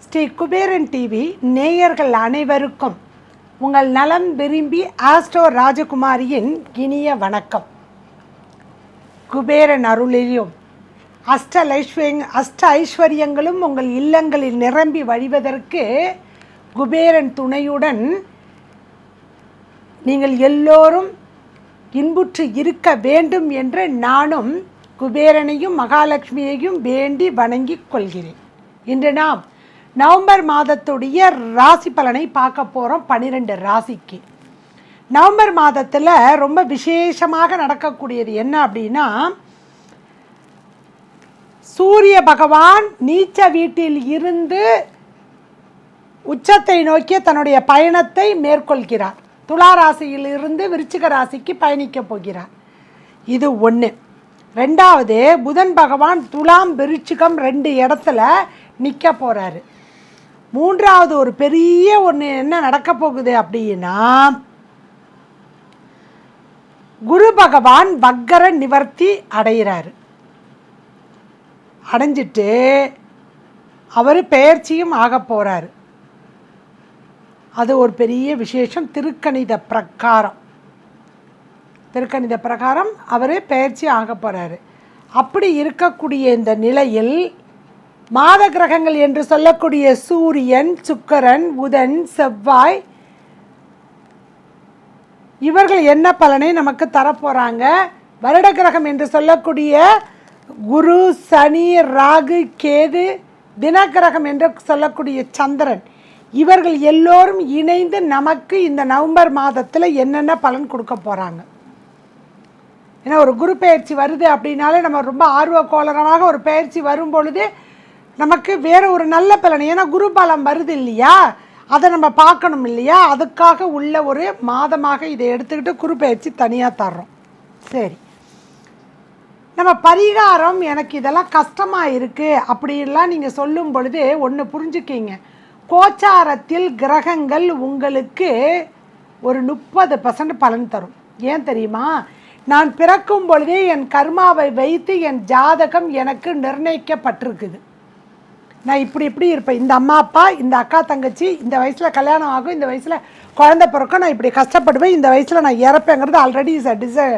Sri Kuberan TV நேயர்கள் அனைவருக்கும் உங்கள் நலம் விரும்பி ஆஸ்ட்ரோ ராஜகுமாரியின் இனிய வணக்கம். குபேரன் அருளிலும் அஷ்ட ஐஸ்வர்ய அஷ்ட ஐஸ்வர்யங்களும் உங்கள் இல்லங்களில் நிரம்பி வழிவதற்கு குபேரன் துணையுடன் நீங்கள் எல்லோரும் இன்புற்று இருக்க வேண்டும் என்று நானும் குபேரனையும் மகாலட்சுமியையும் வேண்டி வணங்கிக் கொள்கிறேன். இன்று நாம் நவம்பர் மாதத்துடைய ராசி பலனை பார்க்க போகிறோம் பன்னிரெண்டு ராசிக்கு. நவம்பர் மாதத்தில் ரொம்ப விசேஷமாக நடக்கக்கூடியது என்ன அப்படின்னா சூரிய பகவான் நீச்ச வீட்டில் இருந்து உச்சத்தை நோக்கி தன்னுடைய பயணத்தை மேற்கொள்கிறார். துலா ராசியில் இருந்து விருச்சிக ராசிக்கு பயணிக்க போகிறார். இது ஒன்று ரெண்டாவது புதன் பகவான் துலாம் விருச்சிகம் ரெண்டு இடத்துல நிற்க போகிறாரு மூன்றாவது ஒரு பெரிய ஒன்று என்ன நடக்க போகுது அப்படின்னா குரு பகவான் வக்கர நிவர்த்தி அடைகிறாரு அடைஞ்சிட்டு அவர் பெயர்ச்சியும் ஆக போகிறாரு அது ஒரு பெரிய விசேஷம் திருக்கணித பிரகாரம். திருக்கணித பிரகாரம் அவர் பெயர்ச்சி ஆக போகிறாரு அப்படி இருக்கக்கூடிய இந்த நிலையில் மாத கிரகங்கள் என்று சொல்லக்கூடிய சூரியன் சுக்கரன் புதன் செவ்வாய் இவர்கள் என்ன பலனை நமக்கு தரப்போகிறாங்க வருட கிரகம் என்று சொல்லக்கூடிய குரு சனி ராகு கேது தினக்கிரகம் என்று சொல்லக்கூடிய சந்திரன். இவர்கள் எல்லோரும் இணைந்து நமக்கு இந்த நவம்பர் மாதத்தில் என்னென்ன பலன் கொடுக்க போகிறாங்க ஏன்னா ஒரு குரு பயிற்சி வருது அப்படின்னாலே நம்ம ரொம்ப ஆர்வ கோலரமாக ஒரு பயிற்சி வரும் பொழுது நமக்கு வேறு ஒரு நல்ல பலன். ஏன்னா குரு பலம் வருது இல்லையா? அதை நம்ம பார்க்கணும் இல்லையா? அதுக்காக உள்ள ஒரு மாதமாக இதை எடுத்துக்கிட்டு குரு பயிற்சி தனியாக தர்றோம். சரி. நம்ம பரிகாரம் எனக்கு இதெல்லாம் கஷ்டமாக இருக்குது அப்படின்லாம் நீங்கள் சொல்லும் பொழுது ஒன்று புரிஞ்சுக்கிங்க. கோச்சாரத்தில் கிரகங்கள் உங்களுக்கு ஒரு முப்பது பர்சன்ட் பலன் தரும். ஏன் தெரியுமா? நான் பிறக்கும் பொழுதே என் கர்மாவை வைத்து என் ஜாதகம் எனக்கு நிர்ணயிக்கப்பட்டிருக்குது. நான் இப்படி இப்படி இருப்பேன். இந்த அம்மா அப்பா இந்த அக்கா தங்கச்சி இந்த வயசில் கல்யாணம் ஆகும் இந்த வயசில் குழந்தை பிறக்கும் நான் இப்படி கஷ்டப்படுவேன் இந்த வயசில் நான் இறப்பேங்கிறது ஆல்ரெடி இஸ் அ டிச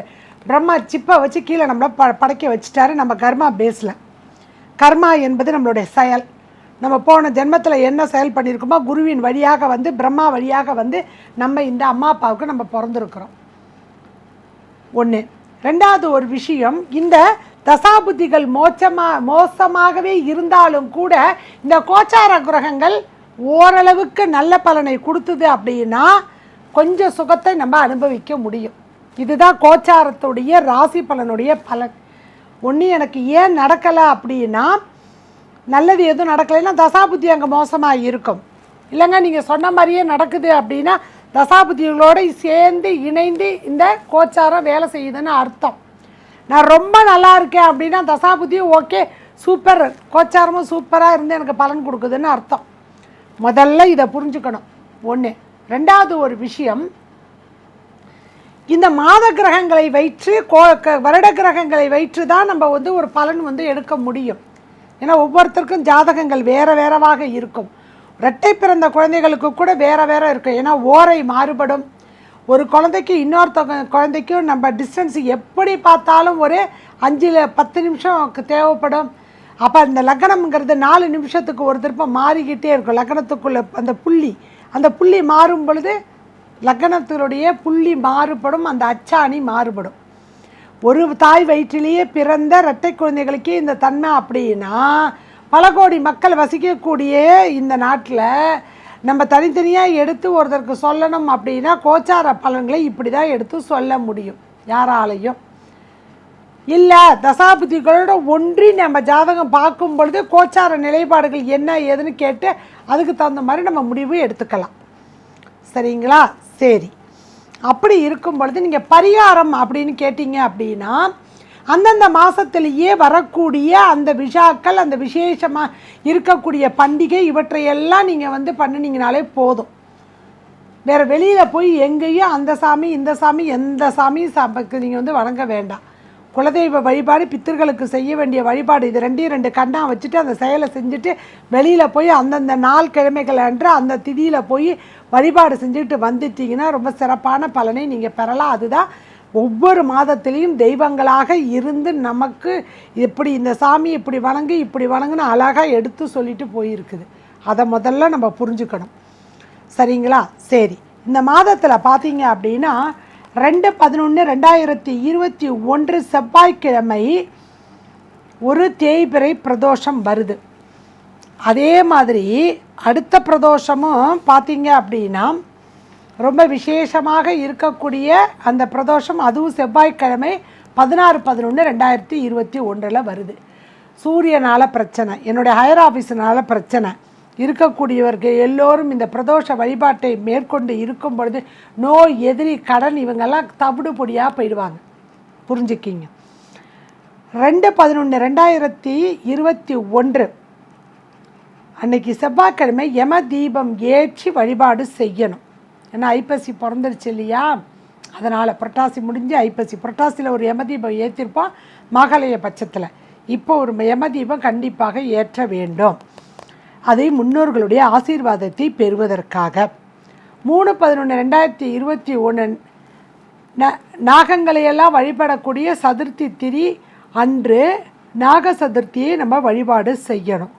பிரம்மா சிப்பை வச்சு கீழே நம்மளை ப படைக்க வச்சுட்டாரு நம்ம கர்மா பேஸில் கர்மா என்பது நம்மளுடைய செயல். நம்ம போன ஜென்மத்தில் என்ன செயல் பண்ணியிருக்கோமோ குருவின் வழியாக வந்து பிரம்மா வழியாக வந்து நம்ம இந்த அம்மா அப்பாவுக்கு நம்ம பிறந்திருக்கிறோம். ஒன்று ரெண்டாவது ஒரு விஷயம் இந்த தசாபுத்திகள் மோச்சமாக மோசமாகவே இருந்தாலும் கூட இந்த கோச்சார கிரகங்கள் ஓரளவுக்கு நல்ல பலனை கொடுத்தது அப்படின்னா கொஞ்சம் சுகத்தை நம்ம அனுபவிக்க முடியும். இதுதான் கோச்சாரத்துடைய ராசி பலனுடைய பலன். ஒன்று எனக்கு ஏன் நடக்கலை அப்படின்னா நல்லது எதுவும் நடக்கலைன்னா தசாபுத்தி அங்கே மோசமாக இருக்கும். இல்லைங்க நீங்கள் சொன்ன மாதிரியே நடக்குது அப்படின்னா தசாபுத்திகளோடு சேர்ந்து இணைந்து இந்த கோச்சாரம் வேலை செய்யுதுன்னு அர்த்தம். நான் ரொம்ப நல்லா இருக்கேன் அப்படின்னா தசாபுத்தியும் ஓகே சூப்பர். கோச்சாரமும் சூப்பராக இருந்து எனக்கு பலன் கொடுக்குதுன்னு அர்த்தம். முதல்ல இதை புரிஞ்சுக்கணும். ஒன்று ரெண்டாவது ஒரு விஷயம் இந்த மாத கிரகங்களை வைத்து கோ க- வருட கிரகங்களை வைத்து தான் நம்ம வந்து ஒரு பலன் வந்து எடுக்க முடியும். ஏன்னா ஒவ்வொருத்தருக்கும் ஜாதகங்கள் வேற வேறவாக இருக்கும். இரட்டை பிறந்த குழந்தைகளுக்கு கூட வேற வேற இருக்கும். ஏன்னா ஓரை மாறுபடும். ஒரு குழந்தைக்கு இன்னொருத்த குழந்தைக்கும் நம்ம டிஸ்டன்ஸ் எப்படி பார்த்தாலும் ஒரு அஞ்சில் பத்து நிமிஷம் தேவைப்படும். அப்போ அந்த லக்னம்ங்கிறது நாலு நிமிஷத்துக்கு ஒரு திருப்பம் மாறிக்கிட்டே இருக்கும். லக்கணத்துக்குள்ளே அந்த புள்ளி அந்த புள்ளி மாறும் பொழுது லக்னத்தினுடைய புள்ளி மாறுபடும் அந்த அச்சாணி மாறுபடும். ஒரு தாய் வயிற்றிலேயே பிறந்த இரட்டை குழந்தைகளுக்கே இந்த தன்மை அப்படின்னா பல கோடி மக்கள் வசிக்கக்கூடிய இந்த நாட்டில் நம்ம தனித்தனியாக எடுத்து ஒருத்தருக்கு சொல்லணும் அப்படின்னா கோச்சார பலன்களை இப்படி தான் எடுத்து சொல்ல முடியும். யாராலையும். இல்லை தசாபுத்திகளோட ஒன்றி நம்ம ஜாதகம் பார்க்கும் பொழுது கோச்சார நிலைப்பாடுகள் என்ன ஏதுன்னு கேட்டு அதுக்கு தகுந்த மாதிரி நம்ம முடிவு எடுத்துக்கலாம். சரிங்களா? சரி. அப்படி இருக்கும் பொழுது நீங்கள் பரிகாரம் அப்படின்னு கேட்டீங்க அப்படின்னா அந்தந்த மாதத்திலேயே வரக்கூடிய அந்த விஷாக்கள் அந்த விசேஷமாக இருக்கக்கூடிய பண்டிகை இவற்றையெல்லாம் நீங்கள் வந்து பண்ணினீங்கனாலே போதும். வேறு வெளியில் போய் எங்கேயும் அந்த சாமி இந்த சாமி எந்த சாமியும் சாமிக்கு நீங்கள் வந்து வணங்க வேண்டாம். குலதெய்வ வழிபாடு பித்தர்களுக்கு செய்ய வேண்டிய வழிபாடு இது ரெண்டையும் ரெண்டு கண்ணா வச்சுட்டு அந்த செயலை செஞ்சுட்டு வெளியில் போய் அந்தந்த நாள் கிழமைகள் அன்று அந்த திதியில் போய் வழிபாடு செஞ்சுக்கிட்டு வந்துட்டீங்கன்னா ரொம்ப சிறப்பான பலனை நீங்கள் பெறலாம். அதுதான் ஒவ்வொரு மாதத்திலையும் தெய்வங்களாக இருந்து நமக்கு இப்படி இந்த சாமி இப்படி வணங்கு இப்படி வணங்குன்னு அழகாக எடுத்து சொல்லிட்டு போயிருக்குது. அதை முதல்ல நம்ம புரிஞ்சுக்கணும். சரிங்களா? சரி. இந்த மாதத்தில் பார்த்தீங்க அப்படின்னா ரெண்டு பதினொன்று ரெண்டாயிரத்தி இருபத்தி ஒன்று செவ்வாய்க்கிழமை ஒரு தேய்பிறை பிரதோஷம் வருது. அதே மாதிரி அடுத்த பிரதோஷமும் பார்த்தீங்க அப்படின்னா ரொம்ப விசேஷமாக இருக்கக்கூடிய அந்த பிரதோஷம் அதுவும் செவ்வாய்க்கிழமை பதினாறு பதினொன்று ரெண்டாயிரத்தி இருபத்தி ஒன்றில் வருது. சூரியனால் பிரச்சனை என்னுடைய ஹையர் ஆஃபீஸினால் பிரச்சனை. இருக்கக்கூடியவர்கள் எல்லோரும் இந்த பிரதோஷ வழிபாட்டை மேற்கொண்டு இருக்கும் பொழுது நோய் எதிரி கடன் இவங்கெல்லாம் தவிடு பொடியாக போயிடுவாங்க. புரிஞ்சுக்கிங்க. ரெண்டு பதினொன்று ரெண்டாயிரத்தி இருபத்தி ஒன்று அன்னைக்கு செவ்வாய்க்கிழமை யம தீபம் ஏற்றி வழிபாடு செய்யணும். ஏன்னா ஐப்பசி பிறந்துருச்சு இல்லையா? அதனால் புரட்டாசி முடிஞ்சு ஐப்பசி. புரட்டாசியில் ஒரு யம தீபம் ஏற்றிருப்போம் மகாலய பட்சத்தில். இப்போ ஒரு யம தீபம் கண்டிப்பாக ஏற்ற வேண்டும். அதை முன்னோர்களுடைய ஆசீர்வாதத்தை பெறுவதற்காக. மூணு பதினொன்று ரெண்டாயிரத்தி இருபத்தி ஒன்று ந நாகங்களையெல்லாம் வழிபடக்கூடிய சதுர்த்தி திரி அன்று நாக சதுர்த்தியை நம்ம வழிபாடு செய்யணும்.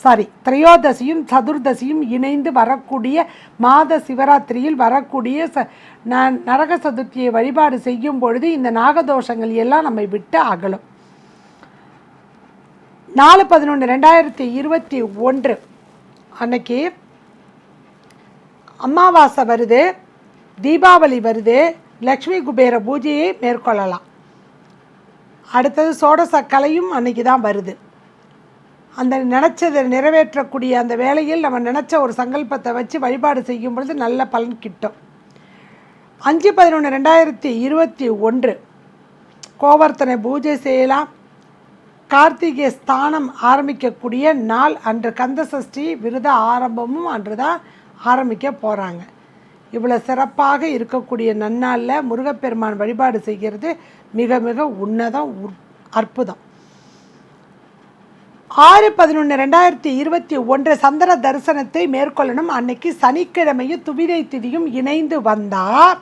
சாரி திரையோதசியும் சதுர்தசியும் இணைந்து வரக்கூடிய மாத சிவராத்திரியில் வரக்கூடிய ச ந நரக சதுர்த்தியை வழிபாடு செய்யும் பொழுது இந்த நாகதோஷங்கள் எல்லாம் நம்மை விட்டு அகலும். நாலு பதினொன்று ரெண்டாயிரத்தி இருபத்தி ஒன்று அன்னைக்கு அமாவாசை வருது தீபாவளி வருது லக்ஷ்மி குபேர பூஜையை மேற்கொள்ளலாம். அடுத்தது சோடச கலையும் அன்னைக்கு தான் வருது. அந்த நினச்சதை நிறைவேற்றக்கூடிய அந்த வேலையில் நம்ம நினச்ச ஒரு சங்கல்பத்தை வச்சு வழிபாடு செய்யும் பொழுது நல்ல பலன் கிட்டும். அஞ்சு பதினொன்று ரெண்டாயிரத்தி இருபத்தி ஒன்று கோவர்த்தனை பூஜை செய்யலாம். கார்த்திகை ஸ்தானம் ஆரம்பிக்கக்கூடிய நாள் அன்று கந்த சஷ்டி ஆரம்பமும் அன்று தான் ஆரம்பிக்க போகிறாங்க இவ்வளோ சிறப்பாக இருக்கக்கூடிய நன்னாளில் முருகப்பெருமான் வழிபாடு செய்கிறது மிக மிக உன்னதம் உற்- அற்புதம். ஆறு பதினொன்று ரெண்டாயிரத்தி இருபத்தி ஒன்று சந்திர தரிசனத்தை மேற்கொள்ளணும். அன்னைக்கு சனிக்கிழமையும் துவிதை திதியும் இணைந்து வந்தால்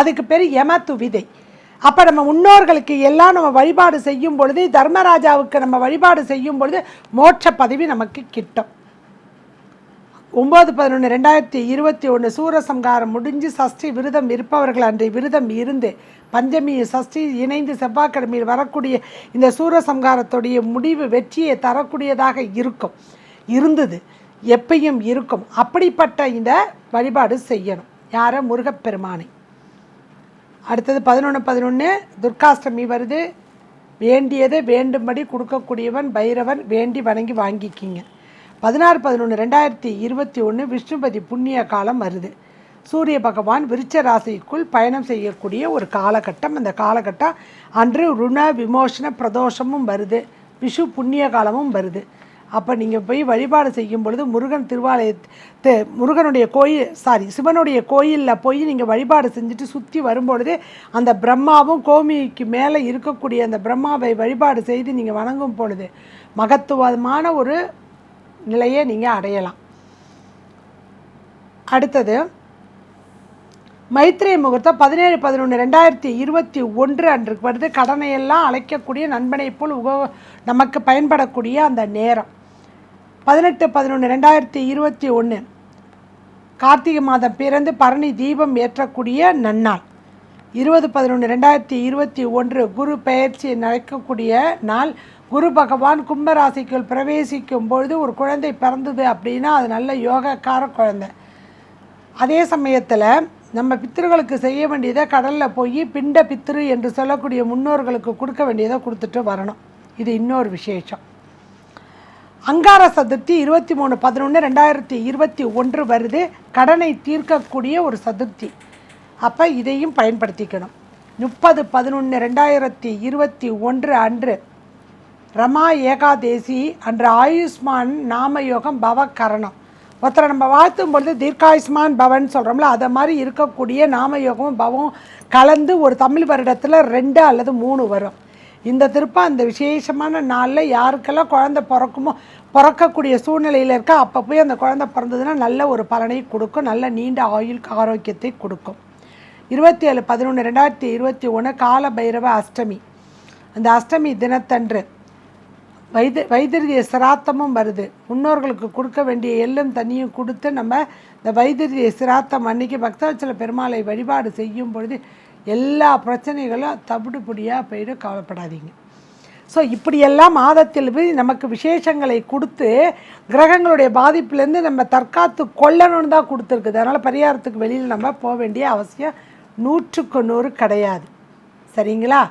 அதுக்கு பேர் யம துவிதை. அப்போ நம்ம முன்னோர்களுக்கு எல்லாம் நம்ம வழிபாடு செய்யும் பொழுது தர்மராஜாவுக்கு நம்ம வழிபாடு செய்யும் பொழுது மோட்ச பதவி நமக்கு கிட்டும். ஒம்பது பதினொன்று ரெண்டாயிரத்தி இருபத்தி ஒன்று சூரசம்காரம் முடிஞ்சு சஷ்டி விரதம் இருப்பவர்கள் அன்றைய விரதம் இருந்து பஞ்சமி சஷ்டி இணைந்து செவ்வாய்க்கிழமையில் வரக்கூடிய இந்த சூரசம்காரத்துடைய முடிவு வெற்றியை தரக்கூடியதாக இருக்கும். இருந்தது எப்பையும் இருக்கும். அப்படிப்பட்ட இந்த வழிபாடு செய்யணும். யாரை? முருகப்பெருமானை. அடுத்தது பதினொன்று பதினொன்று துர்காஷ்டமி வருது. வேண்டியதை வேண்டும்படி கொடுக்கக்கூடியவன் பைரவன் வேண்டி வணங்கி வாங்கிக்கிங்க. பதினாறு பதினொன்று ரெண்டாயிரத்தி இருபத்தி ஒன்று விஷ்ணுபதி புண்ணிய காலம் வருது. சூரிய பகவான் விருச்ச ராசிக்குள் பயணம் செய்யக்கூடிய ஒரு காலகட்டம். அந்த காலகட்டம் அன்று ருண விமோசன பிரதோஷமும் வருது. விஷு புண்ணிய காலமும் வருது. அப்போ நீங்கள் போய் வழிபாடு செய்யும் பொழுது முருகன் திருவாலயத்து முருகனுடைய கோயில் சாரி சிவனுடைய கோயிலில் போய் நீங்கள் வழிபாடு செஞ்சுட்டு சுற்றி வரும்பொழுது அந்த பிரம்மாவும் கோமிக்கு மேலே இருக்கக்கூடிய அந்த பிரம்மாவை வழிபாடு செய்து நீங்கள் வணங்கும் பொழுது மகத்துவமான ஒரு நிலையை நீங்கள் அடையலாம். அடுத்தது மைத்ரே முகூர்த்தம் பதினேழு பதினொன்று ரெண்டாயிரத்தி இருபத்தி ஒன்று அன்றைக்கு வருது. கடனையெல்லாம் அழைக்கக்கூடிய நண்பனை போல் உக நமக்கு பயன்படக்கூடிய அந்த நேரம். பதினெட்டு பதினொன்று ரெண்டாயிரத்தி இருபத்தி ஒன்று கார்த்திகை மாதம் பிறந்து பரணி தீபம் ஏற்றக்கூடிய நன்னாள். இருபது பதினொன்று ரெண்டாயிரத்தி இருபத்தி ஒன்று குரு பெயர்ச்சி நடக்கக்கூடிய நாள். குரு பகவான் கும்பராசிக்குள் பிரவேசிக்கும் பொழுது ஒரு குழந்தை பிறந்தது அப்படின்னா அது நல்ல யோகக்கார குழந்தை. அதே சமயத்தில் நம்ம பித்திருகளுக்கு செய்ய வேண்டியதை கடலில் போய் பிண்ட பித்திரு என்று சொல்லக்கூடிய முன்னோர்களுக்கு கொடுக்க வேண்டியதை கொடுத்துட்டு வரணும். இது இன்னொரு விசேஷம். அங்கார சதுர்த்தி இருபத்தி மூணு பதினொன்று ரெண்டாயிரத்தி இருபத்தி ஒன்று வருது. கடனை தீர்க்கக்கூடிய ஒரு சதுர்த்தி. அப்போ இதையும் பயன்படுத்திக்கணும். முப்பது பதினொன்று ரெண்டாயிரத்தி இருபத்தி ஒன்று அன்று ரமா ஏகாதேசி அன்று ஆயுஷ்மான் நாமயோகம் பவகரணம். ஒருத்தரை நம்ம வாழ்த்தும் பொழுது தீர்க்காயுஷ்மான் பவன் சொல்கிறோம்ல அதை மாதிரி இருக்கக்கூடிய நாமயோகமும் பவம் கலந்து ஒரு தமிழ் வருடத்தில் ரெண்டு அல்லது மூணு வரும். இந்த திருப்பம் அந்த விசேஷமான நாளில் யாருக்கெல்லாம் குழந்தை பிறக்குமோ பிறக்கக்கூடிய சூழ்நிலையில் இருக்க அப்போ போய் அந்த குழந்தை பிறந்ததுன்னா நல்ல ஒரு பலனை கொடுக்கும் நல்ல நீண்ட ஆயுள் ஆரோக்கியத்தை கொடுக்கும். இருபத்தி ஏழு பதினொன்று ரெண்டாயிரத்தி இருபத்தி ஒன்று கால பைரவ அஷ்டமி. அந்த அஷ்டமி தினத்தன்று வைத வைத்திருதிய சிராத்தமும் வருது. முன்னோர்களுக்கு கொடுக்க வேண்டிய எள்ளும் தண்ணியும் கொடுத்து நம்ம இந்த வைத்திருதிய சிராத்தம் அன்னைக்கு பக்தவச்சல பெருமாளை வழிபாடு செய்யும் பொழுது எல்லா பிரச்சனைகளும் தவிடுபடியாக போயிடும் கவலைப்படாதீங்க. ஸோ இப்படியெல்லாம் மாதத்தில் போய் நமக்கு விசேஷங்களை கொடுத்து கிரகங்களுடைய பாதிப்புலேருந்து நம்ம தற்காத்து கொள்ளணும்னு தான் கொடுத்துருக்குது அதனால் பரிகாரத்துக்கு வெளியில் நம்ம போக வேண்டிய அவசியம் நூற்றுக்கு நூறு கிடையாது. சரிங்களா?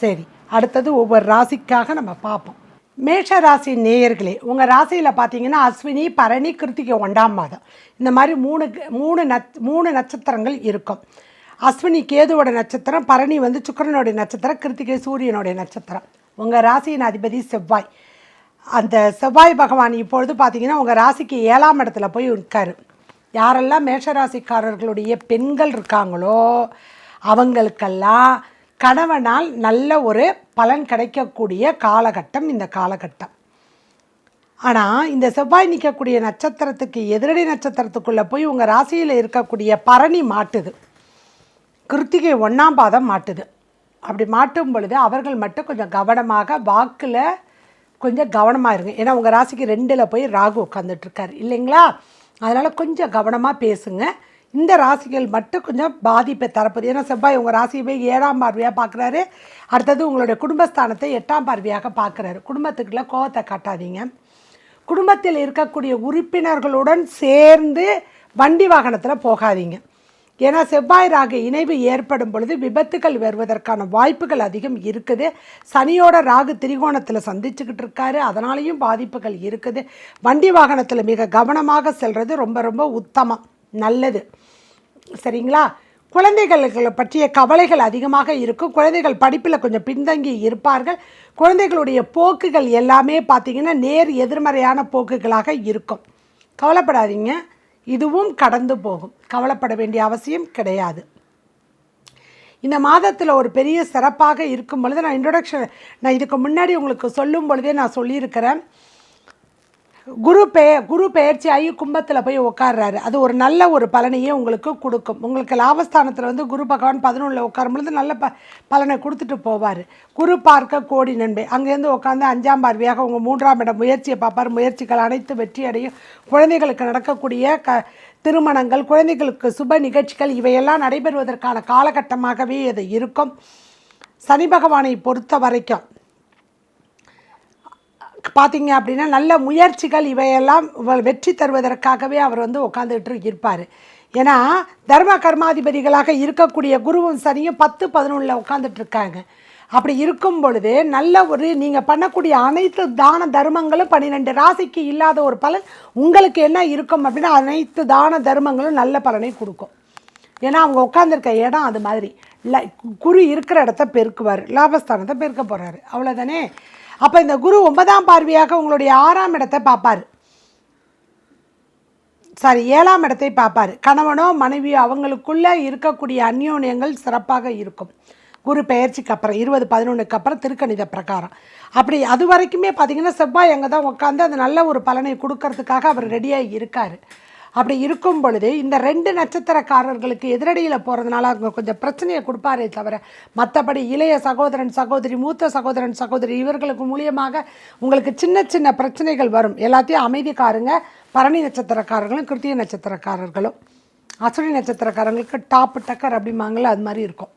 சரி. அடுத்தது ஒவ்வொரு ராசிக்காக நம்ம பார்ப்போம். மேஷ ராசி நேயர்களே உங்கள் ராசியில் பார்த்தீங்கன்னா அஸ்வினி பரணி கிருத்திகை ஒன்றாம் மாதம். இந்த மாதிரி மூணு மூணு நத் மூணு நட்சத்திரங்கள் இருக்கும். அஸ்வினி கேதுவோட நட்சத்திரம் பரணி வந்து சுக்கரனுடைய நட்சத்திரம் கிருத்திகை சூரியனுடைய நட்சத்திரம். உங்கள் ராசியின் அதிபதி செவ்வாய். அந்த செவ்வாய் பகவான் இப்பொழுது பார்த்தீங்கன்னா உங்கள் ராசிக்கு ஏழாம் இடத்துல போய் உட்கார். யாரெல்லாம் மேஷராசிக்காரர்களுடைய பெண்கள் இருக்காங்களோ அவங்களுக்கெல்லாம் கணவனால் நல்ல ஒரு பலன் கிடைக்கக்கூடிய காலகட்டம் இந்த காலகட்டம். ஆனால் இந்த செவ்வாய் நிற்கக்கூடிய நட்சத்திரத்துக்கு எதிரடி நட்சத்திரத்துக்குள்ளே போய் உங்கள் ராசியில் இருக்கக்கூடிய பரணி மாட்டுது. கிருத்திகை ஒன்றாம் பாதம் மாட்டுது. அப்படி மாட்டும் பொழுது அவர்கள் மட்டும் கொஞ்சம் கவனமாக வாக்கில் கொஞ்சம் கவனமாக இருங்க. ஏன்னா உங்கள் ராசிக்கு ரெண்டில் போய் ராகு உட்காந்துட்ருக்காரு இல்லைங்களா? அதனால் கொஞ்சம் கவனமாக பேசுங்க. இந்த ராசிகள் மட்டும் கொஞ்சம் பாதிப்பை தரப்போது ஏன்னா செவ்வாய் உங்கள் ராசியை போய் ஏழாம் பார்வையாக பார்க்குறாரு. அடுத்தது உங்களுடைய குடும்பஸ்தானத்தை எட்டாம் பார்வையாக பார்க்குறாரு. குடும்பத்துக்குள்ள கோவத்தை காட்டாதீங்க. குடும்பத்தில் இருக்கக்கூடிய உறுப்பினர்களுடன் சேர்ந்து வண்டி வாகனத்தில் போகாதீங்க. ஏன்னா செவ்வாய் ராகு இணைவு ஏற்படும் பொழுது விபத்துகள் வருவதற்கான வாய்ப்புகள் அதிகம் இருக்குது. சனியோட ராகு திரிகோணத்தில் சந்திச்சுக்கிட்டு இருக்காரு. அதனாலேயும் பாதிப்புகள் இருக்குது. வண்டி வாகனத்தில் மிக கவனமாக செல்வது ரொம்ப ரொம்ப உத்தமம். நல்லது. சரிங்களா? குழந்தைகளுக்கு பற்றிய கவலைகள் அதிகமாக இருக்கும். குழந்தைகள் படிப்பில் கொஞ்சம் பின்தங்கி இருப்பார்கள். குழந்தைகளுடைய போக்குகள் எல்லாமே பார்த்திங்கன்னா நேர் எதிர்மறையான போக்குகளாக இருக்கும். கவலைப்படாதீங்க. இதுவும் கடந்து போகும். கவலைப்பட வேண்டிய அவசியம் கிடையாது. இந்த மாதத்தில் ஒரு பெரிய சிறப்பாக இருக்கும் பொழுது நான் இன்ட்ரொடக்ஷன் நான் இதுக்கு முன்னாடி உங்களுக்கு சொல்லும் பொழுதே நான் சொல்லியிருக்கிறேன். குரு பெ குரு பெயர்ச்சி கும்பத்தில் போய் உட்கார்றாரு அது ஒரு நல்ல ஒரு பலனையே உங்களுக்கு கொடுக்கும். உங்களுக்கு லாபஸ்தானத்தில் வந்து குரு பகவான் பதினொன்றில் உட்காரும் பொழுது நல்ல ப பலனை கொடுத்துட்டு போவார். குரு பார்க்க கோடி நன்மை. அங்கேருந்து உட்காந்து அஞ்சாம் பார்வையாக உங்கள் மூன்றாம் இடம் முயற்சியை பார்ப்பார். முயற்சிகள் அனைத்து வெற்றி அடையும். குழந்தைகளுக்கு நடக்கக்கூடிய க திருமணங்கள் குழந்தைகளுக்கு சுப நிகழ்ச்சிகள் இவையெல்லாம் நடைபெறுவதற்கான காலகட்டமாகவே இது இருக்கும். சனி பகவானை பொறுத்த வரைக்கும் பார்த்தீங்க அப்படின்னா நல்ல முயற்சிகள் இவையெல்லாம் வ- வெற்றி தருவதற்காகவே அவர் வந்து உட்காந்துக்கிட்டு இருப்பார். ஏன்னா தர்ம கர்மாதிபதிகளாக இருக்கக்கூடிய குருவும் சனியும் பத்து பதினொன்றில் உட்காந்துட்டு இருக்காங்க. அப்படி இருக்கும் பொழுது நல்ல ஒரு நீங்கள் பண்ணக்கூடிய அனைத்து தான தர்மங்களும் பன்னிரெண்டு ராசிக்கு இல்லாத ஒரு பலன் உங்களுக்கு என்ன இருக்கும் அப்படின்னா அனைத்து தான தர்மங்களும் நல்ல பலனை கொடுக்கும். ஏன்னா அவங்க உட்காந்துருக்க இடம் அது மாதிரி. இல்லை குரு இருக்கிற இடத்த பெருக்குவார். லாபஸ்தானத்தை பெருக்க போகிறாரு அவ்வளோதானே அப்போ இந்த குரு ஒன்பதாம் பார்வையாக உங்களுடைய ஆறாம் இடத்தை பார்ப்பார். சாரி ஏழாம் இடத்தை பார்ப்பார். கணவனோ மனைவியோ அவங்களுக்குள்ளே இருக்கக்கூடிய அந்யோன்யங்கள் சிறப்பாக இருக்கும். குரு பெயர்ச்சிக்கு அப்புறம் இருபது பதினொன்றுக்கு அப்புறம் திருக்கணித பிரகாரம். அப்படி அது வரைக்குமே பார்த்தீங்கன்னா செவ்வாய் அங்கே தான் உட்காந்து அந்த நல்ல ஒரு பலனை கொடுக்கறதுக்காக அவர் ரெடியாக இருக்கார். அப்படி இருக்கும் பொழுது இந்த ரெண்டு நட்சத்திரக்காரர்களுக்கு எதிரடியில் போகிறதுனால அவங்க கொஞ்சம் பிரச்சனையை கொடுப்பாரே தவிர மற்றபடி இளைய சகோதரன் சகோதரி மூத்த சகோதரன் சகோதரி இவர்களுக்கு மூலியமாக உங்களுக்கு சின்ன சின்ன பிரச்சனைகள் வரும். எல்லாத்தையும் அமைதிக்காரங்க. பரணி நட்சத்திரக்காரர்களும் கிருத்திய நட்சத்திரக்காரர்களும் அசுரி நட்சத்திரக்காரங்களுக்கு டாப்பு டக்கர் அப்படிம்பாங்கள்ல அது மாதிரி இருக்கும்.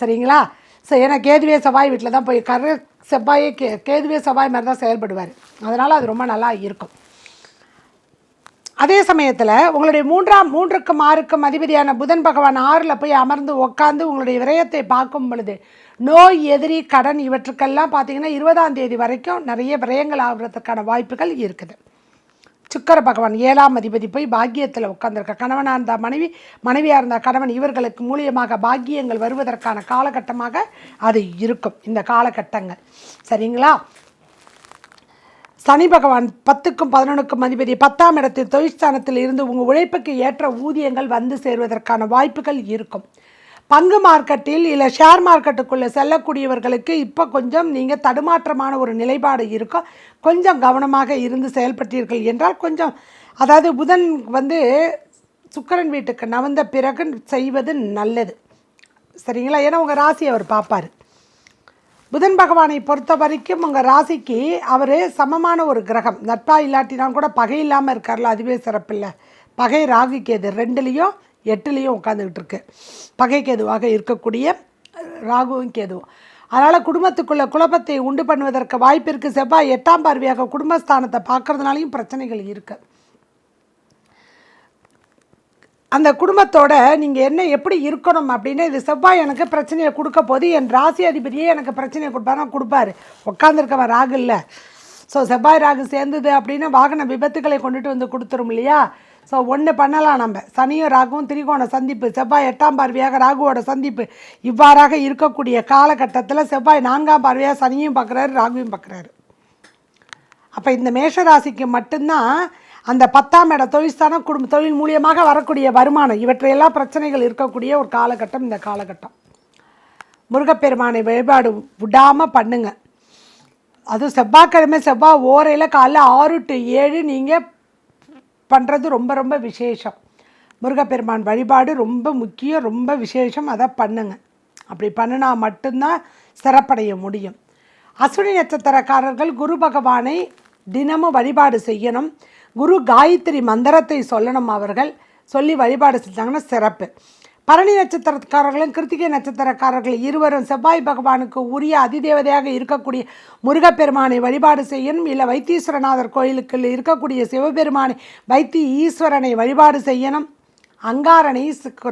சரிங்களா? ஸோ ஏன்னா கேதுவே செவ்வாய் வீட்டில் தான் போய் கரு செவ்வாயே கே கேதுவே செவ்வாய் மாதிரி தான் செயல்படுவார். அதனால் அது ரொம்ப நல்லா இருக்கும். அதே சமயத்தில் உங்களுடைய மூன்றாம் மூன்றுக்கும் ஆறுக்கும் அதிபதியான புதன் பகவான் ஆறில் போய் அமர்ந்து உட்காந்து உங்களுடைய விரயத்தை பார்க்கும் பொழுது நோய் எதிரி கடன் இவற்றுக்கெல்லாம் பார்த்தீங்கன்னா இருபதாம் தேதி வரைக்கும் நிறைய விரயங்கள் ஆகிறதுக்கான வாய்ப்புகள் இருக்குது. சுக்கர பகவான் ஏழாம் அதிபதி போய் பாக்கியத்தில் உட்காந்துருக்க கணவனாக இருந்தால் மனைவி மனைவியாக இருந்தால் கணவன் இவர்களுக்கு மூலியமாக பாக்கியங்கள் வருவதற்கான காலகட்டமாக அது இருக்கும் இந்த காலகட்டங்கள். சரிங்களா? சனி பகவான் பத்துக்கும் பதினொன்றுக்கும் அதிபதி பத்தாம் இடத்தில் தொழிற்சானத்தில் இருந்து உங்கள் உழைப்புக்கு ஏற்ற ஊதியங்கள் வந்து சேர்வதற்கான வாய்ப்புகள் இருக்கும். பங்கு மார்க்கெட்டில் இல்லை ஷேர் மார்க்கெட்டுக்குள்ளே செல்லக்கூடியவர்களுக்கு இப்போ கொஞ்சம் நீங்கள் தடுமாற்றமான ஒரு நிலைப்பாடு இருக்கும் கொஞ்சம் கவனமாக இருந்து செயல்பட்டீர்கள் என்றால் கொஞ்சம் அதாவது புதன் வந்து சுக்கிரன் வீட்டுக்கு நவந்த பிறகு செய்வது நல்லது. சரிங்களா? ஏன்னா உங்கள் ராசி அவர் பார்ப்பார். புதன் பகவானை பொறுத்த வரைக்கும் உங்கள் ராசிக்கு அவர் சமமான ஒரு கிரகம். நட்பா இல்லாட்டினா கூட பகை இல்லாமல் இருக்கார்ல அதுவே சிறப்பில்லை. பகை ராகு கேது ரெண்டுலேயும் எட்டுலேயும் உட்காந்துக்கிட்டு இருக்கு. பகை கேதுவாக இருக்கக்கூடிய ராகுவும் கேதுவும். அதனால் குடும்பத்துக்குள்ள குழப்பத்தை உண்டு பண்ணுவதற்கு வாய்ப்பு இருக்குது செவ்வாய் எட்டாம் பார்வையாக குடும்பஸ்தானத்தை பார்க்கறதுனாலையும் பிரச்சனைகள் இருக்குது அந்த குடும்பத்தோட நீங்கள் என்ன எப்படி இருக்கணும் அப்படின்னு இது செவ்வாய் எனக்கு பிரச்சனையை கொடுக்க போது என் ராசி அதிபதியே எனக்கு பிரச்சனையை கொடுப்பாரு கொடுப்பாரு. உட்காந்துருக்கவன் ராகு இல்லை. ஸோ செவ்வாய் ராகு சேர்ந்தது அப்படின்னு வாகன விபத்துகளை கொண்டுட்டு வந்து கொடுத்துரும் இல்லையா? ஸோ ஒன்று பண்ணலாம் நம்ம. சனியும் ராகுவும் திரிகோண சந்திப்பு. செவ்வாய் எட்டாம் பார்வையாக ராகுவோட சந்திப்பு. இவ்வாறாக இருக்கக்கூடிய காலகட்டத்தில் செவ்வாய் நான்காம் பார்வையாக சனியும் பார்க்குறாரு ராகுவையும் பார்க்குறாரு அப்போ இந்த மேஷ ராசிக்கு மட்டும்தான் அந்த பத்தாம் இட தொழில்ஸ்தானம் குடும்ப தொழில் மூலியமாக வரக்கூடிய வருமானம். இவற்றையெல்லாம் பிரச்சனைகள் இருக்கக்கூடிய ஒரு காலகட்டம் இந்த காலகட்டம். முருகப்பெருமானை வழிபாடு விடாமல் பண்ணுங்க. அதுவும் செவ்வாய்க்கிழமை செவ்வாய் ஓரையில் காலைல ஆறு டு ஏழு நீங்கள் பண்ணுறது ரொம்ப ரொம்ப விசேஷம். முருகப்பெருமான் வழிபாடு ரொம்ப முக்கியம் ரொம்ப விசேஷம். அதை பண்ணுங்க. அப்படி பண்ணினா மட்டும்தான் சிறப்படைய முடியும். அஸ்வினி நட்சத்திரக்காரர்கள் குரு பகவானை தினமும் வழிபாடு செய்யணும். குரு காயத்ரி மந்திரத்தை சொல்லணும் அவர்கள். சொல்லி வழிபாடு செஞ்சாங்கன்னா சிறப்பு. பரணி நட்சத்திரக்காரர்களும் கிருத்திகை நட்சத்திரக்காரர்கள் இருவரும் செவ்வாய் பகவானுக்கு உரிய அதிதேவதையாக இருக்கக்கூடிய முருகப்பெருமானை வழிபாடு செய்யணும். இல்லை வைத்தீஸ்வரநாதர் கோயிலுக்கு இருக்கக்கூடிய சிவபெருமானை வைத்தி ஈஸ்வரனை வழிபாடு செய்யணும். அங்காரனை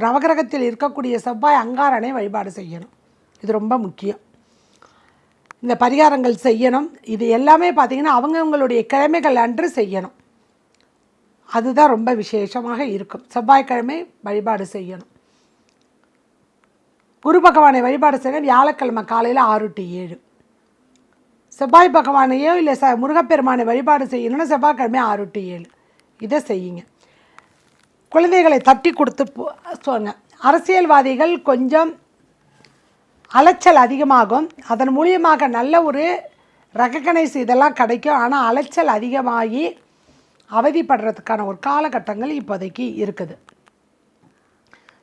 நவகிரகத்தில் இருக்கக்கூடிய செவ்வாய் அங்காரனை வழிபாடு செய்யணும். இது ரொம்ப முக்கியம். இந்த பரிகாரங்கள் செய்யணும். இது எல்லாமே பார்த்திங்கன்னா அவங்கவுங்களுடைய கிழமைகள் அன்று செய்யணும். அதுதான் ரொம்ப விசேஷமாக இருக்கும். செவ்வாய்க்கிழமை வழிபாடு செய்யணும். குரு பகவானை வழிபாடு செய்யணும் வியாழக்கிழமை காலையில் ஆறு டு ஏழு. செவ்வாய் பகவானையோ இல்லை ச முருகப்பெருமானை வழிபாடு செய்யணும்னா செவ்வாய்க்கிழமை ஆறு டு ஏழு. இதை செய்யுங்க. குழந்தைகளை தட்டி கொடுத்து போ- அரசியல்வாதிகள் கொஞ்சம் அலைச்சல் அதிகமாகும். அதன் மூலியமாக நல்ல ஒரு ரெக்கக்னைஸ் இதெல்லாம் கிடைக்கும். ஆனால் அலைச்சல் அதிகமாகி அவதிப்படுறதுக்கான ஒரு காலகட்டங்கள் இப்போதைக்கு இருக்குது.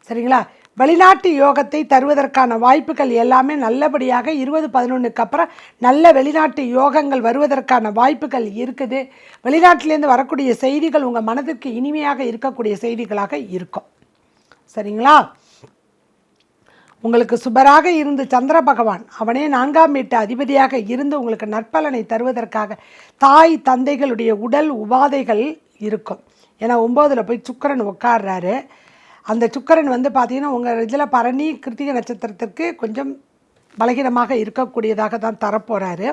சரிங்களா? வெளிநாட்டு யோகத்தை தருவதற்கான வாய்ப்புகள் எல்லாமே நல்லபடியாக இருபது பதினொன்றுக்கு அப்புறம் நல்ல வெளிநாட்டு யோகங்கள் வருவதற்கான வாய்ப்புகள் இருக்குது. வெளிநாட்டிலேருந்து வரக்கூடிய செய்திகள் உங்கள் மனதிற்கு இனிமையாக இருக்கக்கூடிய செய்திகளாக இருக்கும். சரிங்களா? உங்களுக்கு சுபராக இருந்து சந்திர பகவான் அவனே நான்காம் வீட்டு அதிபதியாக இருந்து உங்களுக்கு நற்பலனை தருவதற்காக தாய் தந்தைகளுடைய உடல் உபாதைகள் இருக்கும். ஏன்னா ஒம்போதில் போய் சுக்கிரன் உட்கார்றாரு அந்த சுக்கிரன் வந்து பார்த்தீங்கன்னா உங்கள் இதில் பரணி கிருத்திகை நட்சத்திரத்திற்கு கொஞ்சம் பலகீனமாக இருக்கக்கூடியதாக தான் தரப்போகிறாரு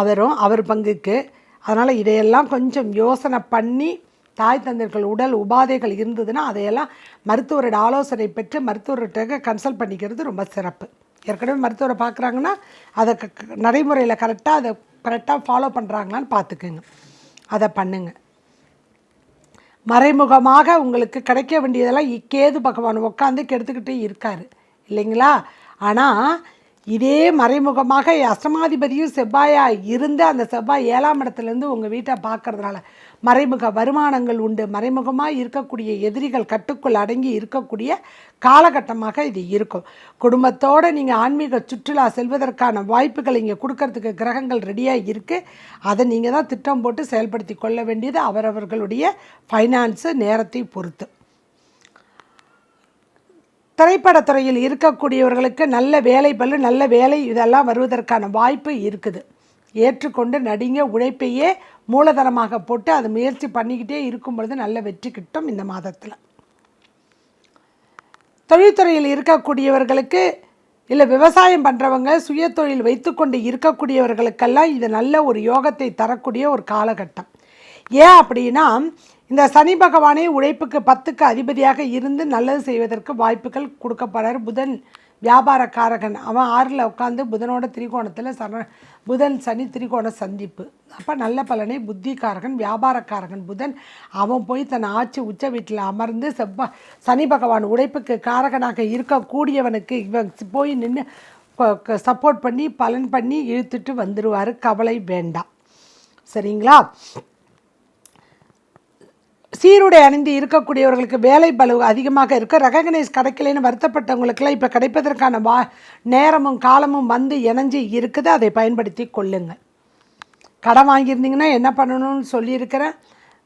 அவரும் அவர் பங்குக்கு. அதனால் இதையெல்லாம் கொஞ்சம் யோசனை பண்ணி தாய் தந்தைகள் உடல் உபாதைகள் இருந்ததுன்னா அதையெல்லாம் மருத்துவரோட ஆலோசனை பெற்று மருத்துவர்கிட்ட கன்சல்ட் பண்ணிக்கிறது ரொம்ப சிறப்பு. ஏற்கனவே மருத்துவரை பார்க்குறாங்கன்னா அதை க- நடைமுறையில் கரெக்டாக அதை கரெக்டாக ஃபாலோ பண்ணுறாங்களான்னு பார்த்துக்குங்க. அதை பண்ணுங்க. மறைமுகமாக உங்களுக்கு கிடைக்க வேண்டியதெல்லாம் இக்கேது பகவான் உட்காந்து கெடுத்துக்கிட்டே இருக்காரு. இல்லைங்களா? ஆனால் இதே மறைமுகமாக அஷ்டமாதிபதியும் செவ்வாயா இருந்து அந்த செவ்வாய் ஏழாம் இடத்துலேருந்து உங்கள் வீட்டை பார்க்கறதுனால மறைமுக வருமானங்கள் உண்டு. மறைமுகமாக இருக்கக்கூடிய எதிரிகள் கட்டுக்குள் அடங்கி இருக்கக்கூடிய காலகட்டமாக இது இருக்கும். குடும்பத்தோடு நீங்கள் ஆன்மீக சுற்றுலா செல்வதற்கான வாய்ப்புகள் இங்கே கொடுக்கறதுக்கு கிரகங்கள் ரெடியாக இருக்குது அதை நீங்கள் தான் திட்டம் போட்டு செயல்படுத்தி கொள்ள வேண்டியது அவரவர்களுடைய ஃபைனான்ஸு நேரத்தை பொறுத்து. திரைப்படத்துறையில் இருக்கக்கூடியவர்களுக்கு நல்ல வேலை பல்லு நல்ல வேலை இதெல்லாம் வருவதற்கான வாய்ப்பு இருக்குது. ஏற்றுக்கொண்டு நடிங்க உழைப்பையே மூலதனமாக போட்டு அதை முயற்சி பண்ணிக்கிட்டே இருக்கும் பொழுது நல்ல வெற்றி கிட்டும் இந்த மாதத்தில். தொழில்துறையில் இருக்கக்கூடியவர்களுக்கு இல்லை விவசாயம் பண்ணுறவங்க சுயதொழில் வைத்துக்கொண்டு இருக்கக்கூடியவர்களுக்கெல்லாம் இது நல்ல ஒரு யோகத்தை தரக்கூடிய ஒரு காலகட்டம். ஏன் அப்படின்னா இந்த சனி பகவானே உழைப்புக்கு பத்துக்கு அதிபதியாக இருந்து நல்லது செய்வதற்கு வாய்ப்புகள் கொடுக்கப்படுறார் புதன் வியாபாரக்காரகன். அவன் ஆறில் உட்காந்து புதனோட திரிகோணத்தில் சரண புதன் சனி திரிகோண சந்திப்பு. அப்போ நல்ல பலனை புத்திக்காரகன் வியாபாரக்காரகன் புதன் அவன் போய் தன் ஆட்சி உச்ச வீட்டில் அமர்ந்து செவ்வா சனி பகவான் உழைப்புக்கு காரகனாக இருக்கக்கூடியவனுக்கு இவன் போய் நின்று சப்போர்ட் பண்ணி பலன் பண்ணி இழுத்துட்டு வந்துடுவார் கவலை வேண்டாம். சரிங்களா? சீருடை அணிந்து இருக்கக்கூடியவர்களுக்கு வேலை பலு அதிகமாக இருக்க ரெகக்னைஸ் கிடைக்கலன்னு வருத்தப்பட்டவங்களுக்கெல்லாம் இப்போ கிடைப்பதற்கான வா நேரமும் காலமும் வந்து இணைஞ்சு இருக்குது. அதை பயன்படுத்தி கொள்ளுங்கள். கடன் வாங்கியிருந்தீங்கன்னா என்ன பண்ணணும்னு சொல்லியிருக்கிறேன்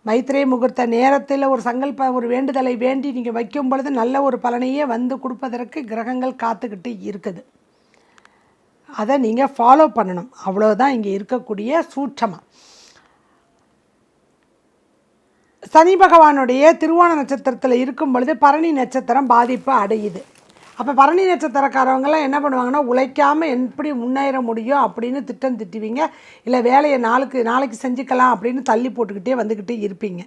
மைத்திரை முகூர்த்த நேரத்தில் ஒரு சங்கல்ப ஒரு வேண்டுதலை வேண்டி நீங்கள் வைக்கும் பொழுது நல்ல ஒரு பலனையே வந்து கொடுப்பதற்கு கிரகங்கள் காத்துக்கிட்டு இருக்குது. அதை நீங்கள் ஃபாலோ பண்ணணும். அவ்வளோதான் இங்கே இருக்கக்கூடிய சூட்சமாக சனி பகவானுடைய திருவோண நட்சத்திரத்தில் இருக்கும் பொழுது பரணி நட்சத்திரம் பாதிப்பு அடையுது. அப்போ பரணி நட்சத்திரக்காரவங்கெல்லாம் என்ன பண்ணுவாங்கன்னா உழைக்காமல் எப்படி முன்னேற முடியும் அப்படின்னு திட்டம் திட்டுவீங்க. இல்லை வேலையை நாளுக்கு நாளைக்கு செஞ்சுக்கலாம் அப்படின்னு தள்ளி போட்டுக்கிட்டே வந்துக்கிட்டே இருப்பீங்க.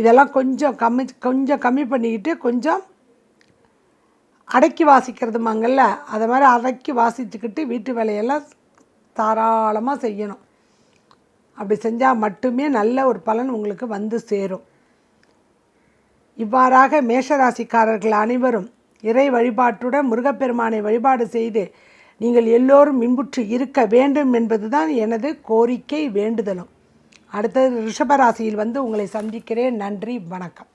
இதெல்லாம் கொஞ்சம் கம்மி கொஞ்சம் கம்மி பண்ணிக்கிட்டு கொஞ்சம் அடக்கி வாசிக்கிறதுமாங்கல்ல அதை மாதிரி அடக்கி வாசிச்சுக்கிட்டு வீட்டு வேலையெல்லாம் தாராளமாக செய்யணும். அப்படி செஞ்சால் மட்டுமே நல்ல ஒரு பலன் உங்களுக்கு வந்து சேரும். இவ்வாறாக மேஷராசிக்காரர்கள் அனைவரும் இறை வழிபாட்டுடன் முருகப்பெருமானை வழிபாடு செய்து நீங்கள் எல்லோரும் இன்புற்று இருக்க வேண்டும் என்பதுதான் எனது கோரிக்கை வேண்டுதலும். அடுத்தது ரிஷபராசியில் வந்து உங்களை சந்திக்கிறேன். நன்றி வணக்கம்.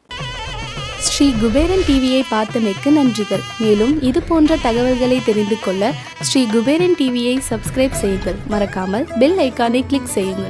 ஸ்ரீ குபேரன் டிவியை பார்த்தமைக்கு நன்றிகள். மேலும் இது போன்ற தகவல்களை தெரிந்து கொள்ள ஸ்ரீ குபேரன் டிவியை சப்ஸ்கிரைப் செய்யுங்கள். மறக்காமல் பெல் ஐக்கானை கிளிக் செய்யுங்கள்.